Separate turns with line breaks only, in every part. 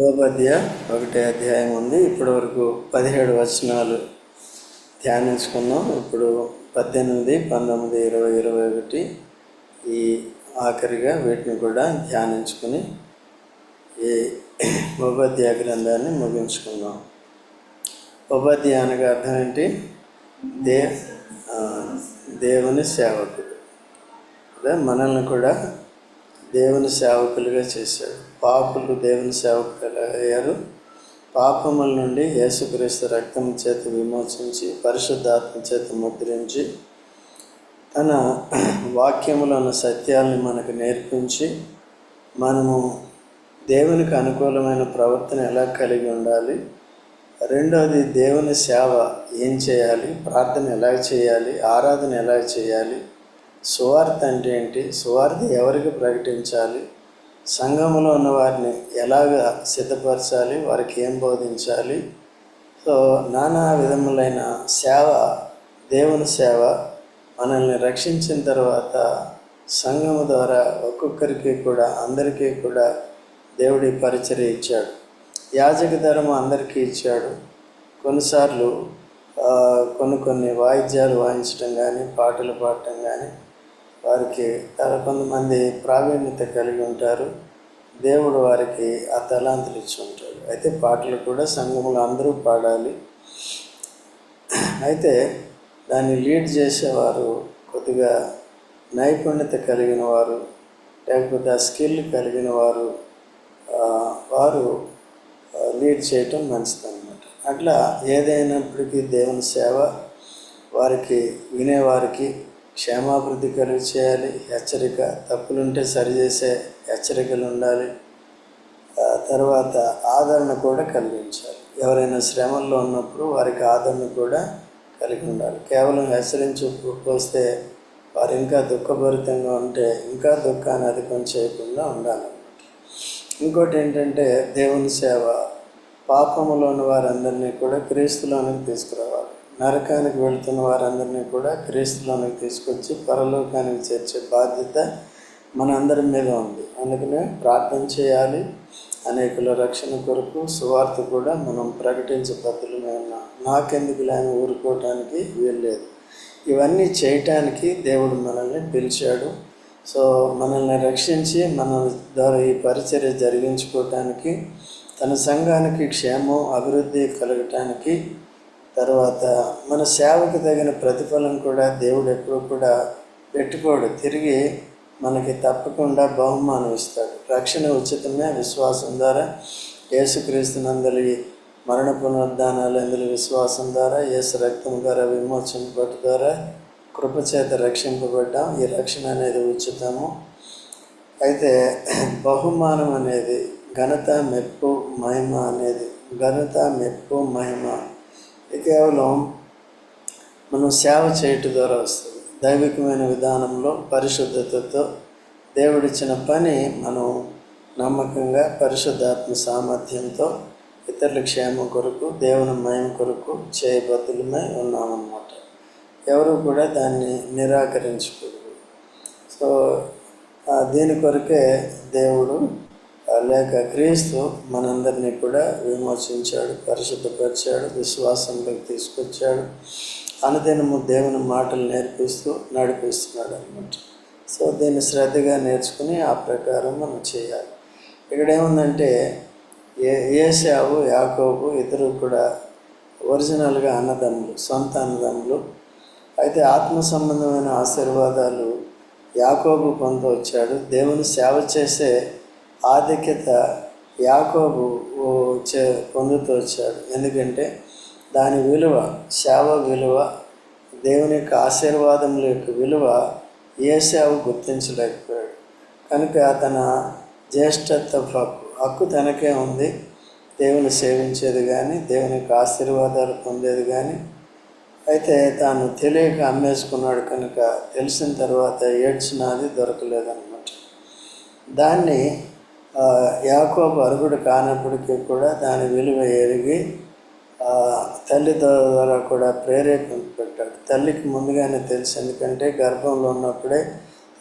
యోగద్య ఒకటే అధ్యాయం ఉంది. ఇప్పటి వరకు పదిహేడు వచనాలు ధ్యానించుకున్నాం. ఇప్పుడు పద్దెనిమిది పంతొమ్మిది ఇరవై ఇరవై ఒకటి ఈ ఆఖరిగా వీటిని కూడా ధ్యానించుకుని ఈ ఉపాధ్యాయ గ్రంథాన్ని ముగించుకుందాం. ఉపాధ్యాయ అనగా అర్థం ఏంటి? దే దేవుని సేవకుడు. అదే మనల్ని కూడా దేవుని సేవకులుగా చేశాడు. పాపులు దేవుని సేవకులుగా అయ్యారు. పాపముల నుండి యేసుక్రీస్తు రక్తం చేత విమోచించి పరిశుద్ధాత్మ చేత ముద్రించి తన వాక్యములో ఉన్న సత్యాల్ని మనకు నేర్పించి మనము దేవునికి అనుకూలమైన ప్రవర్తన ఎలా కలిగి ఉండాలి? రెండోది దేవుని సేవ ఏం చేయాలి? ప్రార్థన ఎలా చేయాలి? ఆరాధన ఎలా చేయాలి? సువార్త అంటే ఏంటి? సువార్త ఎవరికి ప్రకటించాలి? సంఘంలో ఉన్న వారిని ఎలాగ సిద్ధపరచాలి? వారికి ఏం బోధించాలి? సో నానా విధములైన సేవ దేవుని సేవ మనల్ని రక్షించిన తర్వాత సంఘము ద్వారా ఒక్కొక్కరికి కూడా అందరికీ కూడా దేవుడి పరిచర్య ఇచ్చాడు. యాజక ధర్మ అందరికీ ఇచ్చాడు. కొన్నిసార్లు కొన్ని కొన్ని వాయిద్యాలు వాయించడం కానీ పాటలు పాడటం కానీ వారికి చాలా కొంతమంది ప్రావీణ్యత కలిగి ఉంటారు. దేవుడు వారికి ఆ తలాంతులు ఇచ్చి ఉంటాడు. అయితే పాటలు కూడా సంఘంలో అందరూ పాడాలి. అయితే దాన్ని లీడ్ చేసేవారు కొద్దిగా నైపుణ్యత కలిగిన వారు లేకపోతే ఆ స్కిల్ కలిగిన వారు వారు లీడ్ చేయటం మంచిదన్నమాట. అట్లా ఏదైనప్పటికీ దేవుని సేవ వారికి వినేవారికి క్షేమాభివృద్ధి కలిగి చేయాలి హెచ్చరిక తప్పులుంటే సరిచేసే హెచ్చరికలు ఉండాలి. తర్వాత ఆదరణ కూడా కలిగించాలి. ఎవరైనా శ్రమల్లో ఉన్నప్పుడు వారికి ఆదరణ కూడా కలిగి ఉండాలి. కేవలం హెచ్చరించి పోస్తే వారు ఇంకా దుఃఖభరితంగా ఉంటే ఇంకా దుఃఖాన్ని అధికం చేయకుండా ఉండాలి. ఇంకోటి ఏంటంటే దేవుని సేవ. పాపములోని వారందరినీ కూడా క్రీస్తులోనికి తీసుకురావాలి. నరకానికి వెళుతున్న వారందరినీ కూడా క్రీస్తులోనికి తీసుకొచ్చి పరలోకానికి చేర్చే బాధ్యత మనందరి మీద ఉంది. అందుకనే ప్రార్థన చేయాలి. అనేకుల రక్షణ కొరకు సువార్త కూడా మనం ప్రకటించే పద్ధతులమే ఉన్నాం. నాకెందుకు లేని ఊరుకోవటానికి వీల్లేదు. ఇవన్నీ చేయటానికి దేవుడు మనల్ని పిలిచాడు. సో మనల్ని రక్షించి మన ద్వారా ఈ పరిచర్య జరిగించుకోవటానికి తన సంఘానికి క్షేమం అభివృద్ధి కలగటానికి తర్వాత మన సేవకు తగిన ప్రతిఫలం కూడా దేవుడు ఎప్పుడు కూడా పెట్టుకోడు. తిరిగి మనకి తప్పకుండా బహుమానం ఇస్తాడు. రక్షణ ఉచితమే విశ్వాసం ద్వారా యేసుక్రీస్తునందలి మరణ పునరుద్ధానాలు అందులో విశ్వాసం ద్వారా యేసు రక్తం ద్వారా విమోచింపబడి ద్వారా కృపచేత రక్షింపబడ్డాం. ఈ రక్షణ అనేది ఉచితము. అయితే బహుమానం అనేది ఘనత మెప్పు మహిమ అనేది ఘనత మెప్పు మహిమ కేవలం మనం సేవ చేయటం ద్వారా వస్తుంది. దైవికమైన విధానంలో పరిశుద్ధతతో దేవుడిచ్చిన పని మనం నమ్మకంగా పరిశుద్ధాత్మ సామర్థ్యంతో ఇతరుల క్షేమం కొరకు దేవుని మయం కొరకు చేయబద్దులమై ఉన్నామన్నమాట. ఎవరు కూడా దాన్ని నిరాకరించకూడదు. సో దీని కొరకే దేవుడు లేక క్రీస్తు మనందరినీ కూడా విమోచించాడు పరిశుద్ధపరిచాడు విశ్వాసంలోకి తీసుకొచ్చాడు. అనుదినము దేవుని మాటలు నేర్పిస్తూ నడిపిస్తున్నాడు అనమాట సో దీన్ని శ్రద్ధగా నేర్చుకుని ఆ ప్రకారం మనం చేయాలి. ఇక్కడ ఏముందంటే ఏ ఏసావు యాకోబు ఇద్దరు కూడా ఒరిజినల్గా అన్నదమ్ములు సొంత అన్నదమ్ములు. అయితే ఆత్మ సంబంధమైన ఆశీర్వాదాలు యాకోబు పొందవచ్చాడు దేవుని సేవ చేసే ఆధిక్యత యాకోబు చే పొందుతూ వచ్చాడు. ఎందుకంటే దాని విలువ సేవ విలువ దేవుని యొక్క ఆశీర్వాదముల యొక్క విలువ ఏ సేవ గుర్తించలేకపోయాడు. కనుక తన జ్యేష్ఠత్వ హక్కు హక్కు తనకే ఉంది. దేవుని సేవించేది కానీ దేవుని యొక్క ఆశీర్వాదాలు పొందేది కానీ అయితే తాను తెలియక అమ్మేసుకున్నాడు కనుక తెలిసిన తర్వాత ఏడ్చినది దొరకలేదన్నమాట. దాన్ని యాకోబు అర్హుడు కానప్పటికీ కూడా దాని విలువ ఎరిగి తల్లి ద్వారా కూడా ప్రేరేపింపబడ్డాడు తల్లికి ముందుగానే తెలుసు. ఎందుకంటే గర్భంలో ఉన్నప్పుడే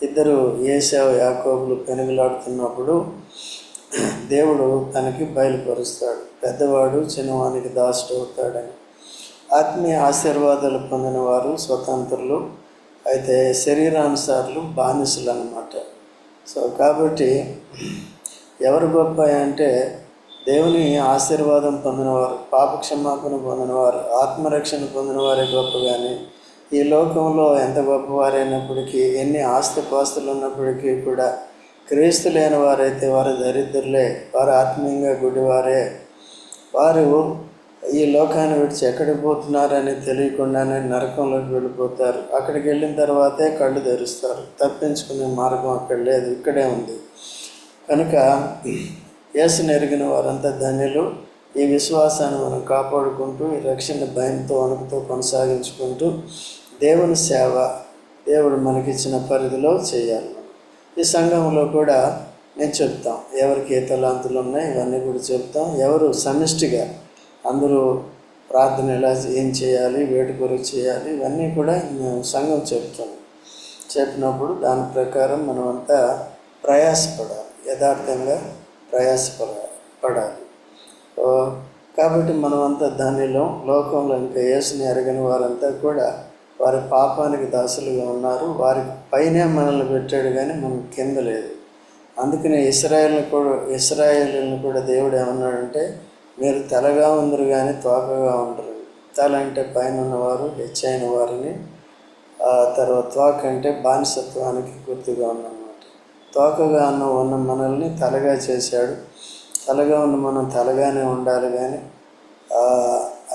ఇద్దరు ఏసావు యాకోబులు పెనుగులాడుతున్నప్పుడు దేవుడు తనకి బయలుపరుస్తాడు. పెద్దవాడు చిన్నవానికి దాసుడు అవుతాడని. ఆత్మీయ ఆశీర్వాదాలు పొందిన వారు స్వతంత్రులు. అయితే శరీరానుసారులు బానిసలు అన్నమాట సో కాబట్టి ఎవరు గొప్ప అంటే దేవుని ఆశీర్వాదం పొందినవారు పాపక్షమాపణ పొందినవారు ఆత్మరక్షణ పొందినవారే గొప్ప కానీ ఈ లోకంలో ఎంత గొప్పవారైనప్పటికీ ఎన్ని ఆస్తిపాస్తులు ఉన్నప్పటికీ కూడా క్రీస్తు లేని వారైతే వారు దరిద్రులే వారు ఆత్మీయంగా గుడివారే. వారు ఈ లోకాన్ని విడిచి ఎక్కడికి పోతున్నారని తెలియకుండానే నరకంలోకి వెళ్ళిపోతారు. అక్కడికి వెళ్ళిన తర్వాతే కళ్ళు తెరుస్తారు. తప్పించుకునే మార్గం అక్కడ లేదు ఇక్కడే ఉంది. కనుక యేసును ఎరిగిన వారంతా ధన్యులు. ఈ విశ్వాసాన్ని మనం కాపాడుకుంటూ ఈ రక్షణ భయంతో వణుకుతో కొనసాగించుకుంటూ దేవుని సేవ దేవుడు మనకిచ్చిన పరిధిలో చేయాలి. ఈ సంఘంలో కూడా నేను చెప్తాం ఎవరికి ఏ తలాంతులు ఉన్నాయి ఇవన్నీ కూడా చెప్తాం. ఎవరు సమిష్టిగా అందరూ ప్రార్థన ఎలా ఏం చేయాలి వేటి చేయాలి ఇవన్నీ కూడా మేము సంఘం చెప్తాం. చెప్పినప్పుడు దాని ప్రకారం మనమంతా ప్రయాసపడాలి. యథార్థంగా ప్రయాసపడ పడాలి కాబట్టి మనమంతా దానిలో లోకంలో ఇంకా యేసుని ఎరగని వారంతా కూడా వారి పాపానికి దాసులుగా ఉన్నారు. వారి పైనే మనల్ని పెట్టాడు కానీ మనం కింద లేదు. అందుకనే ఇస్రాయల్ని కూడా ఇస్రాయల్ని కూడా దేవుడు ఏమన్నాడంటే మీరు తలగా ఉందరు కానీ తోకగా ఉండరు. తల అంటే పైన ఉన్నవారు హెచ్చైన వారిని తర్వాత తోక అంటే బానిసత్వానికి గుర్తుగా ఉన్నాం తోకగా ఉన్న ఉన్న మనల్ని తలగా చేశాడు. తలగా ఉన్న మనం తలగానే ఉండాలి కానీ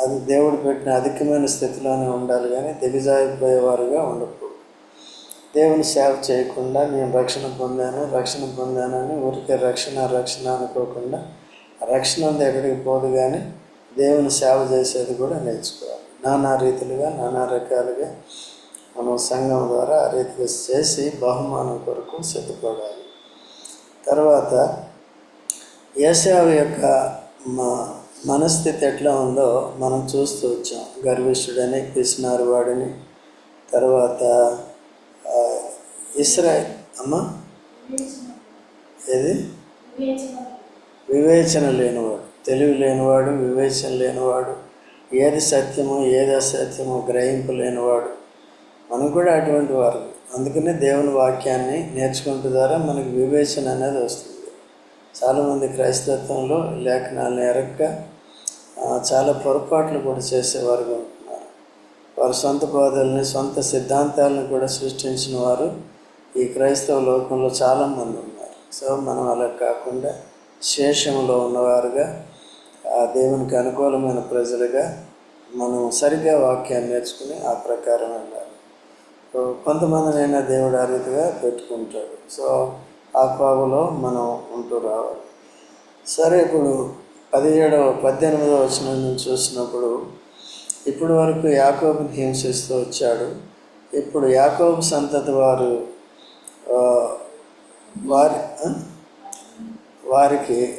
అది దేవుడు పెట్టిన అధికమైన స్థితిలోనే ఉండాలి కానీ దిగజారిపోయేవారుగా ఉండకూడదు. దేవుని సేవ చేయకుండా నేను రక్షణ పొందాను రక్షణ పొందానని ఊరికే రక్షణ రక్షణ అనుకోకుండా రక్షణ ఉంది ఎక్కడికి పోదు కానీ దేవుని సేవ చేసేది కూడా నేర్చుకోవాలి. నానా రీతిలుగా నానా రకాలుగా మనం సంఘం ద్వారా ఆ రీతిగా చేసి బహుమానం కొరకు సిద్ధపడాలి. తర్వాత ఏసావు యొక్క మా మనస్థితి ఎట్లా ఉందో మనం చూస్తూ వచ్చాం. గర్విష్ఠుడని పిసినారు వాడిని తర్వాత ఇస్రా అమ్మ? ఏది? వివేచన లేనివాడు. తెలివి లేనివాడు వివేచన లేనివాడు. ఏది సత్యమో ఏది అసత్యమో గ్రహింపు లేనివాడు. మనం కూడా అటువంటి వారు. అందుకనే దేవుని వాక్యాన్ని నేర్చుకుంటే ద్వారా మనకి వివేచన అనేది వస్తుంది. చాలామంది క్రైస్తత్వంలో లేఖనాలను ఎరక్క చాలా పొరపాట్లు కూడా చేసేవారు ఉంటున్నారు. వారి సొంత బోధల్ని సొంత సిద్ధాంతాలను కూడా సృష్టించిన వారు ఈ క్రైస్తవ లోకంలో చాలామంది ఉన్నారు. సో మనం అలా కాకుండా శేషంలో ఉన్నవారుగా ఆ దేవునికి అనుకూలమైన ప్రజలుగా మనం సరిగ్గా వాక్యాన్ని నేర్చుకుని ఆ ప్రకారం వెళ్ళాలి. కొంతమందినైనా దేవుడు ఆ రీతిగా పెట్టుకుంటాడు. సో ఆ కోవలో మనం ఉంటూ రావాలి. సరే ఇప్పుడు పదిహేడవ పద్దెనిమిదవ వచనం చూసినప్పుడు ఇప్పటి వరకు యాకోబుని హింసిస్తూ వచ్చాడు. ఇప్పుడు యాకోబు సంతతి వారు వారి వారికి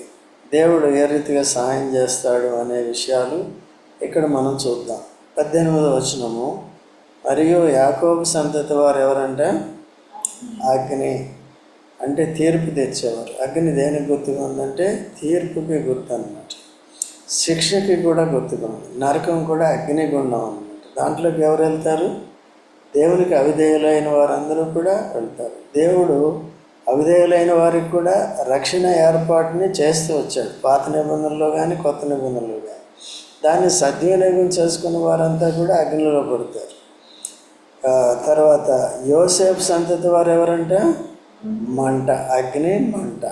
దేవుడు ఏ రీతిగా సహాయం చేస్తాడు అనే విషయాలు ఇక్కడ మనం చూద్దాం. పద్దెనిమిదవ వచనము. మరియు యాకోబు సంతతి వారు ఎవరంటే? అగ్ని. అంటే తీర్పు తెచ్చేవారు. అగ్ని దేనికి గుర్తుగా ఉందంటే తీర్పుకి గుర్తు అనమాట శిక్షకి కూడా గుర్తుగా ఉంది నరకం కూడా అగ్నిగుండం అనమాట దాంట్లోకి ఎవరు వెళ్తారు? దేవునికి అవిధేయులైన వారందరూ కూడా వెళ్తారు. దేవుడు అవిధేయులైన వారికి కూడా రక్షణ ఏర్పాటుని చేస్తూ వచ్చాడు. పాత నిబంధనలో కానీ కొత్త నిబంధనలు కానీ దాన్ని సద్వినియోగం చేసుకున్న వారంతా కూడా అగ్నిలో పడతారు. తర్వాత యోసేపు సంతతి వారు ఎవరంటే? మంట అగ్ని మంట.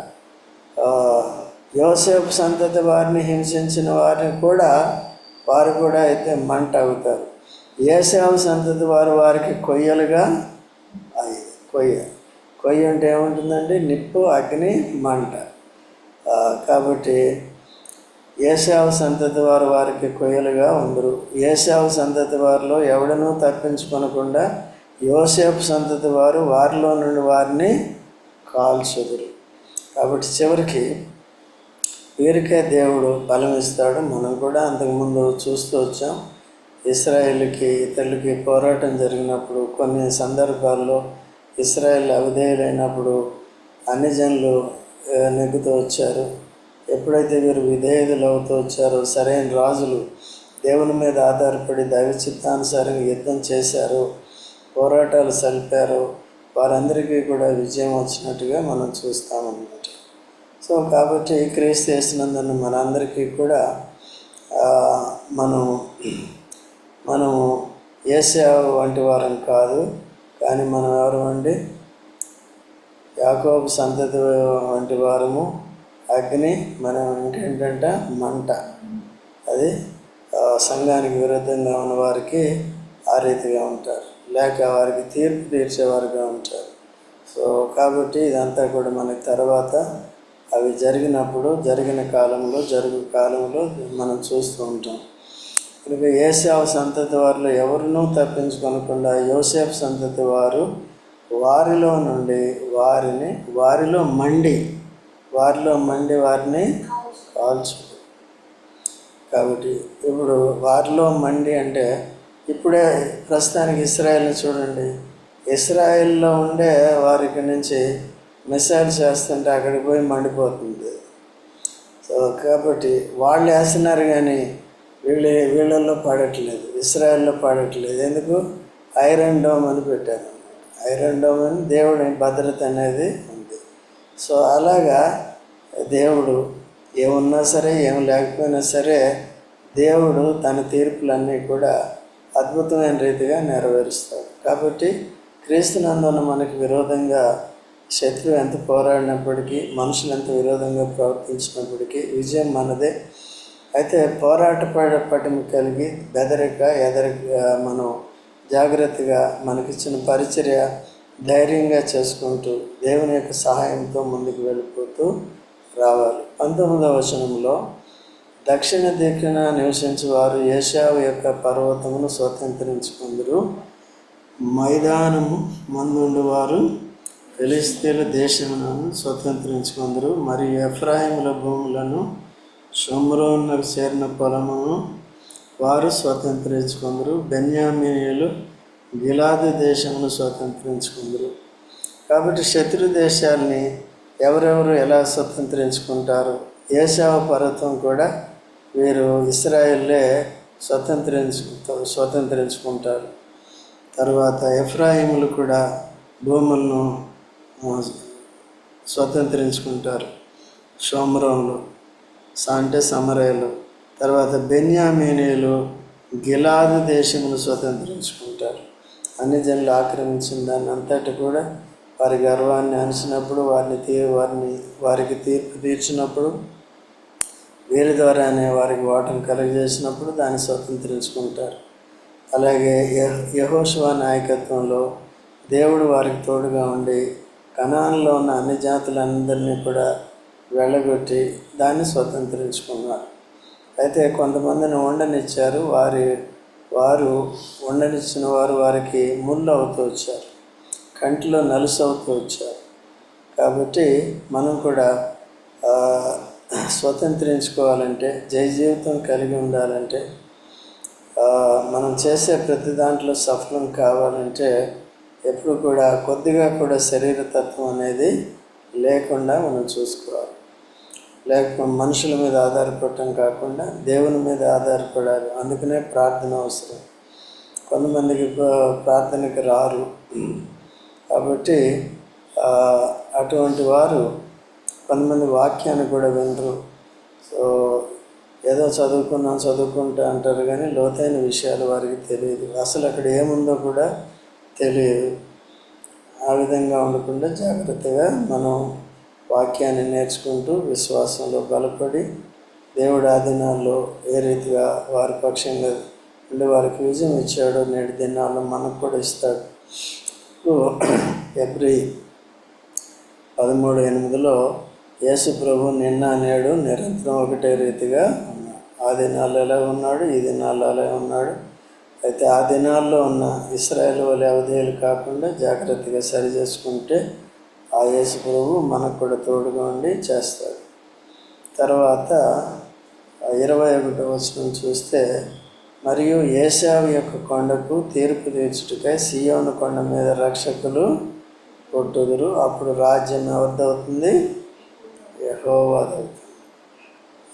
యోసేఫ్ యోసేపు సంతతి వారిని హింసించిన వారిని కూడా వారు కూడా అయితే మంట అవుతారు. ఏసేవ సంతతి వారు వారికి కొయ్యలుగా అయ్యి కొయ్య. కొయ్య అంటే ఏముంటుందండి? నిప్పు అగ్ని మంట. కాబట్టి ఏసావు సంతతి వారు వారికి కొయ్యలుగా ఉండరు ఏసావు సంతతి వారిలో ఎవడనూ తప్పించుకొనకుండా యోసేపు సంతతి వారు వారిలో నుండి వారిని కాల్చుదురు. కాబట్టి చివరికి వీరికే దేవుడు బలం ఇస్తాడు మనం కూడా అంతకుముందు చూస్తూ వచ్చాం. ఇస్రాయేల్కి ఇతరులకి పోరాటం జరిగినప్పుడు కొన్ని సందర్భాల్లో ఇస్రాయేల్ అవిధేయులైనప్పుడు అన్ని జనులు నెగ్గుతూ వచ్చారు. ఎప్పుడైతే వీరు విధేయులు అవుతూ వచ్చారో సరైన రాజులు దేవుని మీద ఆధారపడి దైవ చిత్తానుసారంగా యుద్ధం చేశారు పోరాటాలు సలిపారు వారందరికీ కూడా విజయం వచ్చినట్టుగా మనం చూస్తామన్నమాట. సో కాబట్టి క్రీస్తు చేసినందున మనందరికీ కూడా మనం మనము ఏసేవ వంటి వారం కాదు కానీ మనం ఎవరు అండి? యాకోబు సంతతి వంటి వారము అగ్ని మనం ఇంకేంటంటే మంట. అది సంఘానికి విరుద్ధంగా ఉన్న వారికి ఆ రీతిగా ఉంటారు. లేక వారికి తీర్పు తీర్చేవారుగా ఉంటారు. సో కాబట్టి ఇదంతా కూడా మనకి తర్వాత అవి జరిగినప్పుడు జరిగిన కాలంలో జరుగు కాలంలో మనం చూస్తూ ఉంటాం. కనుక ఏసావు సంతతి వారిలో ఎవరినూ తప్పించుకొనకుండా యోసేఫ్ సంతతి వారు వారిలో నుండి వారిని వారిలో మండి వారిలో మండి వారిని కాల్చు కాబట్టి ఇప్పుడు వారిలో మండి అంటే ఇప్పుడే ప్రస్తుతానికి ఇస్రాయల్ని చూడండి. ఇస్రాయల్లో ఉండే వారికి నుంచి మిసైల్ చేస్తుంటే అక్కడికి పోయి మండిపోతుంది. సో కాబట్టి వాళ్ళు వేస్తున్నారు కానీ వీళ్ళు వీళ్ళల్లో పడట్లేదు. ఇస్రాయల్లో పడట్లేదు. ఎందుకు? ఐరన్ డోమ్ అని పెట్టారు ఐరన్ డోమ్ అని దేవుడి భద్రత అనేది సో అలాగా దేవుడు ఏమున్నా సరే ఏం లేకపోయినా సరే దేవుడు తన తీర్పులన్నీ కూడా అద్భుతమైన రీతిగా నెరవేరుస్తాడు. కాబట్టి క్రీస్తునందున మనకి విరోధంగా శత్రువు ఎంత పోరాడినప్పటికీ మనుషులు ఎంత విరోధంగా ప్రవర్తించినప్పటికీ విజయం మనదే. అయితే పోరాట పటం కలిగి బెదరిక ఎదరిక మనం జాగ్రత్తగా మనకిచ్చిన పరిచర్య ధైర్యంగా చేసుకుంటూ దేవుని యొక్క సహాయంతో ముందుకు వెళ్ళిపోతూ రావాలి. పంతొమ్మిదవ వచనంలో దక్షిణ దిక్కున నివసించే వారు ఏషావు యొక్క పర్వతమును స్వతంత్రించుకుందరు. మైదానము మందుండు వారు ఫిలిస్తీన్ల దేశమును స్వతంత్రించుకుందరు. మరియు ఎఫ్రాయిముల భూములను షమ్రోన్నకు చేరిన పొలమును వారు స్వతంత్రించుకుందరు. బెన్యామీనియులు గిలాదు దేశమును స్వతంత్రించుకుందరు. కాబట్టి శత్రు దేశాల్ని ఎవరెవరు ఎలా స్వతంత్రించుకుంటారు ఏషావ పర్వతం కూడా వీరు ఇస్రాయిల్లే స్వతంత్రించు స్వతంత్రించుకుంటారు. తర్వాత ఎఫ్రాయిములు కూడా భూములను స్వతంత్రించుకుంటారు. సోమరంలో అంటే సమరయలు తర్వాత బెన్యామీనీలు గిలాదు దేశమును స్వతంత్రించుకుంటారు. అన్ని జనులు ఆక్రమించిన దాన్ని అంతటి కూడా వారి గర్వాన్ని అనిచినప్పుడు వారిని తీ వారిని వారికి తీర్పు తీర్చినప్పుడు వీరి ద్వారానే వారికి ఓటం కలుగజేసినప్పుడు దాన్ని స్వతంత్రించుకుంటారు. అలాగే యహ్ నాయకత్వంలో దేవుడు వారికి తోడుగా ఉండి కణాల్లో ఉన్న అన్ని జాతులందరినీ కూడా వెళ్ళగొట్టి దాన్ని స్వతంత్రించుకున్నారు. అయితే కొంతమందిని ఉండనిచ్చారు. వారి వారు ఉండనిచ్చిన వారు వారికి ముళ్ళు అవుతూ వచ్చారు. కంటిలో నలుసు అవుతూ వచ్చారు. కాబట్టి మనం కూడా స్వతంత్రించుకోవాలంటే జయ జీవితం కలిగి ఉండాలంటే మనం చేసే ప్రతి దాంట్లో సఫలం కావాలంటే ఎప్పుడు కూడా కొద్దిగా కూడా శరీర తత్వం అనేది లేకుండా మనం చూసుకోవాలి. లేక మనుషుల మీద ఆధారపడటం కాకుండా దేవుని మీద ఆధారపడాలి. అందుకనే ప్రార్థన అవసరం. కొంతమందికి ప్రార్థనకి రారు. కాబట్టి అటువంటి వారు కొంతమంది వాక్యాన్ని కూడా వినరు. సో ఏదో చదువుకున్నాం చదువుకుంటా అంటారు కానీ లోతైన విషయాలు వారికి తెలియదు. అసలు అక్కడ ఏముందో కూడా తెలియదు. ఆ విధంగా ఉండకుండా జాగ్రత్తగా మనం వాక్యాన్ని నేర్చుకుంటూ విశ్వాసంలో బలపడి దేవుడు ఆదినాల్లో ఏ రీతిగా వారి పక్షంగా ఉండి వారికి విజయం ఇచ్చాడో నేటి దినాల్లో మనకు కూడా ఇస్తాడు. ఎబ్రి పదమూడు ఎనిమిదిలో యేసు ప్రభు నిన్న నేడు నిరంతరం ఒకటే రీతిగా ఉన్నాడు. ఆ దినాల్లో ఎలా ఉన్నాడు? ఈ దినాల్లో అలా ఉన్నాడు. అయితే ఆ దినాల్లో ఉన్న ఇస్రాయేల్ వలె అవధేయులు కాకుండా జాగ్రత్తగా సరి చేసుకుంటే ఆ యేసు ప్రభు మనకు కూడా తోడుగా ఉండి చేస్తాడు. తర్వాత ఇరవై ఒకటి వచనం చూస్తే మరియు ఏసావు యొక్క కొండకు తీర్పు తీర్చుటకై సియోను కొండ మీద రక్షకులు కొట్టుదురు. అప్పుడు రాజ్యం ఎవరిదవుతుంది? యహోవాదవుతుంది.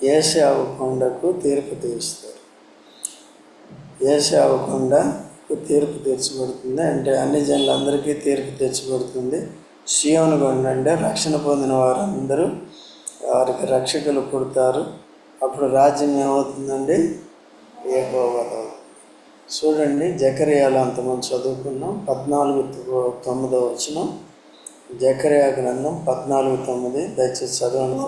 ఏసావు కొండకు తీర్పు తీరుస్తారు. ఏసావు కొండకు తీర్పు తీర్చబడుతుంది అంటే అన్ని జనులందరికీ తీర్పు తీర్చబడుతుంది. షియోను కొండ అంటే రక్షణ పొందిన వారందరూ వారికి రక్షకులు పుడతారు. అప్పుడు రాజ్యం ఏమవుతుందండి? ఏకోవదవుతుంది చూడండి జకరియాలో అంతమంది చదువుకున్నాం. పద్నాలుగు తొమ్మిదో వచ్చిన జకరియా గ్రంథం పద్నాలుగు తొమ్మిది. దయచేసి చదవండి.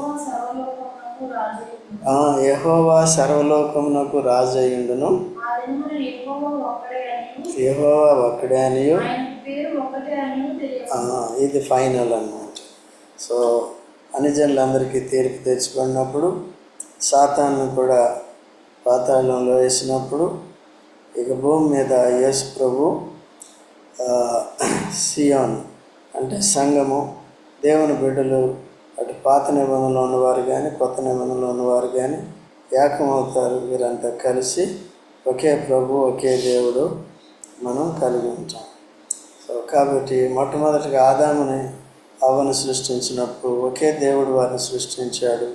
యెహోవా సర్వలోకమునకు
ఆ దినమున యెహోవా ఒక్కడే అనియు,
ఇది ఫైనల్ అన్నమాట. సో అనుజనులందరికీ తీర్పు తెచ్చుకున్నప్పుడు సాతాను కూడా పాతాళంలో వేసినప్పుడు ఇక భూమి మీద యేసు ప్రభు సియోన్ అంటే సంఘము దేవుని బిడ్డలు అటు పాత నిబంధనలో ఉన్నవారు కానీ కొత్త నిబంధనలో ఉన్నవారు కానీ ఏకమవుతారు వీరంతా కలిసి ఒకే ప్రభు ఒకే దేవుడు మనం కలిగి ఉంటాం. కాబట్టి మొట్టమొదటిగా ఆదాముని అవ్వను సృష్టించినప్పుడు ఒకే దేవుడు వారిని సృష్టించాడు.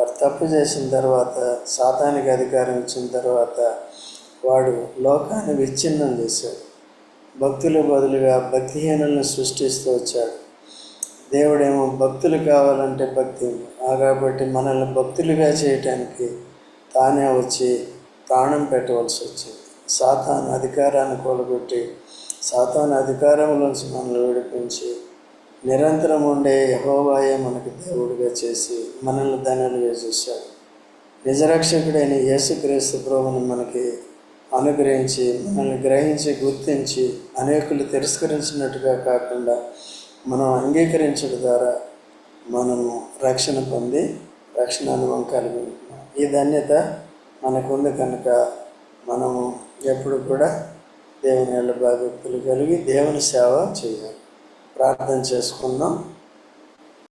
వారు తప్పు చేసిన తర్వాత సాతానికి అధికారం ఇచ్చిన తర్వాత వాడు లోకాన్ని విచ్ఛిన్నం చేశాడు. భక్తులు బదులుగా భక్తిహీనులను సృష్టిస్తూ వచ్చాడు. దేవుడేమో భక్తులు కావాలంటే భక్తి కాబట్టి మనల్ని భక్తులుగా చేయటానికి తానే వచ్చి ప్రాణం పెట్టవలసి వచ్చింది. సాతాను అధికారాన్ని కూలగొట్టి సాతాను అధికారంలోంచి మనల్ని విడిపించి నిరంతరం ఉండే యహోవాయే మనకు దేవుడిగా చేసి మనల్ని ధనులుగా చేశాడు. నిజరక్షకుడైన యేసుక్రీస్తు ప్రభుని మనకి అనుగ్రహించి మనల్ని గ్రహించి గుర్తించి అనేకులు తిరస్కరించినట్టుగా కాకుండా మనం అంగీకరించడం ద్వారా మనము రక్షణ పొంది రక్షణ అనుభవం కలిగి ఉంటున్నాం. ఈ ధన్యత మనకుంది కనుక మనము ఎప్పుడు కూడా దేవుని ఏళ్ళ భక్తులు కలిగి దేవుని సేవ చేయాలి. ప్రార్థన చేసుకుందాం.